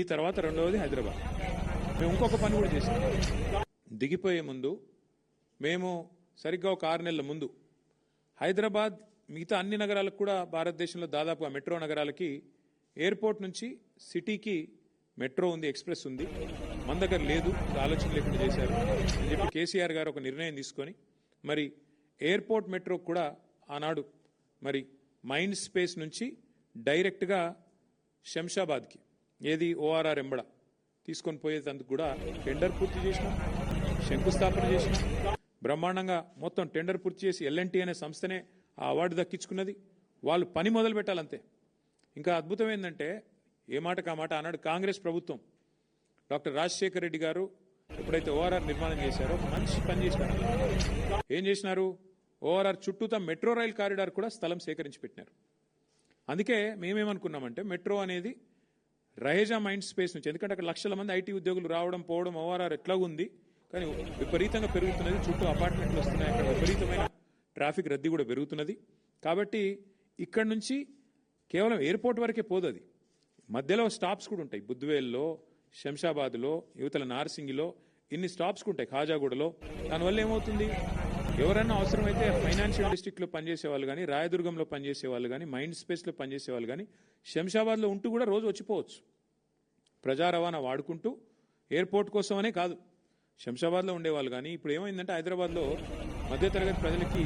ఈ తర్వాత రెండవది హైదరాబాద్. మేము ఇంకొక పని కూడా చేసాం. దిగిపోయే ముందు మేము సరిగ్గా ఒక ఆరు నెలల ముందు హైదరాబాద్ మిగతా అన్ని నగరాలకు కూడా భారతదేశంలో దాదాపుగా మెట్రో నగరాలకి ఎయిర్పోర్ట్ నుంచి సిటీకి మెట్రో ఉంది ఎక్స్ప్రెస్ ఉంది. మన దగ్గర లేదు ఆలోచన లేకుండా చేశారు. అని చెప్పి కేసీఆర్ గారు ఒక నిర్ణయం తీసుకొని మరి ఎయిర్పోర్ట్ మెట్రో కూడా ఆనాడు మరి మైండ్ స్పేస్ నుంచి డైరెక్ట్గా శంషాబాద్కి ఏది ఓఆర్ఆర్ ఎంబడ? తీసుకొని పోయేటందుకు కూడా టెండర్ పూర్తి చేసినాం శంకుస్థాపన చేసినాం. బ్రహ్మాండంగా మొత్తం టెండర్ పూర్తి చేసి ఎల్ఎన్టీ అనే సంస్థనే ఆ అవార్డు దక్కించుకున్నది. వాళ్ళు పని మొదలు పెట్టాలంతే. ఇంకా అద్భుతం ఏంటంటే ఏ మాటకు ఆ మాట ఆనాడు కాంగ్రెస్ ప్రభుత్వం. డాక్టర్ రాజశేఖర రెడ్డి గారు ఎప్పుడైతే ఓఆర్ఆర్ నిర్మాణం చేశారో మంచి పని చేసినారు ఏం చేసినారు? ఓఆర్ఆర్ చుట్టూతా మెట్రో రైల్ కారిడార్ కూడా స్థలం సేకరించి పెట్టినారు. అందుకే మేమేమనుకున్నామంటే మెట్రో అనేది రహేజా మైండ్ స్పేస్ నుంచి ఎందుకంటే అక్కడ లక్షల మంది ఐటీ ఉద్యోగులు రావడం పోవడం ఓఆర్ఆర్ ఎట్లా ఉంది కానీ విపరీతంగా పెరుగుతున్నది చుట్టూ అపార్ట్మెంట్లు వస్తున్నాయి అక్కడ విపరీతమైన ట్రాఫిక్ రద్దీ కూడా పెరుగుతున్నది. కాబట్టి ఇక్కడ నుంచి కేవలం ఎయిర్పోర్ట్ వరకే పోదు అది. మధ్యలో స్టాప్స్ కూడా ఉంటాయి బుద్వేల్లో శంషాబాద్లో యువతల నార్సింగిలో ఇన్ని స్టాప్స్ ఉంటాయి ఖాజాగూడలో. దానివల్ల ఏమవుతుంది? ఎవరైనా అవసరమైతే ఫైనాన్షియల్ డిస్ట్రిక్ట్లో పనిచేసే వాళ్ళు కానీ రాయదుర్గంలో పనిచేసే వాళ్ళు కానీ మైండ్ స్పేస్లో పనిచేసే వాళ్ళు కానీ శంషాబాద్లో ఉంటూ కూడా రోజు వచ్చిపోవచ్చు. ప్రజా రవాణా వాడుకుంటూ ఎయిర్పోర్ట్ కోసమనే కాదు. శంషాబాద్లో ఉండేవాళ్ళు కానీ ఇప్పుడు ఏమైందంటే హైదరాబాద్లో మధ్యతరగతి ప్రజలకి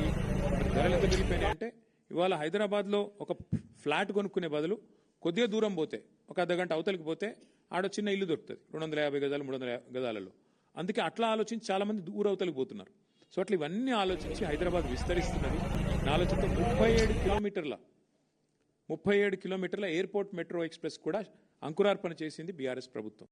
ధరలు ఎంత పెరిగిపోయినాయంటే ఇవాళ హైదరాబాద్లో ఒక ఫ్లాట్ కొనుక్కునే బదులు కొద్దిగా దూరం పోతే ఒక అర్ధ గంట అవతలికి పోతే ఆడ చిన్న ఇల్లు దొరుకుతుంది. రెండు వందల యాభై గజాలు మూడు వందల యా- గజాలలో. అందుకే అట్లా ఆలోచించి చాలా మంది దూర అవతలికి పోతున్నారు. సో అట్లా ఇవన్నీ ఆలోచించి హైదరాబాద్ విస్తరిస్తున్నది. నా ఆలోచనతో ముప్పై ఏడు కిలోమీటర్ల ముప్పై ఏడు కిలోమీటర్ల ఎయిర్పోర్ట్ మెట్రో ఎక్స్ప్రెస్ కూడా అంకురార్పణ చేసింది బీఆర్ఎస్ ప్రభుత్వం.